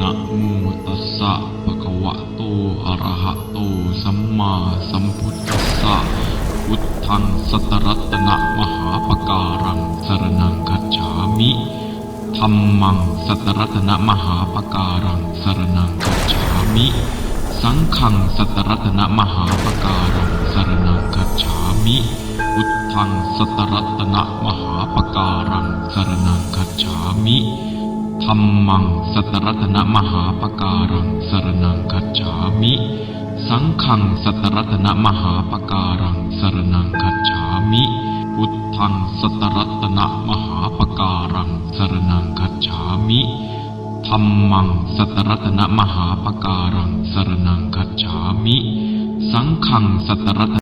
นะโมตัสสะภะคะวะโตอะระหะโตสัมมาสัมพุทธัสสะพุทธังสัตตรัตนะมหาปการังสรนังคัจฉามิธัมมังสัตตรัตนะมหาปการังสรนังคัจฉามิ สังฆังสัตตรัตนะมหาปการังสรนังคัจฉามิพุทธังสัตตรัตนะมหาปการังสรนังคัจฉามิ ธัมมังสัตรัตนะมหาปการังสรนังคัจฉามิ สังฆังสัตรัตนะมหาปการังสรนังคัจฉามิ พุทธังสัตรัตนะมหาปการังสรนังคัจฉามิธัมมังสัตรัตนะมหาปการังสรนังคัจฉามิ สังฆังสัตตรัต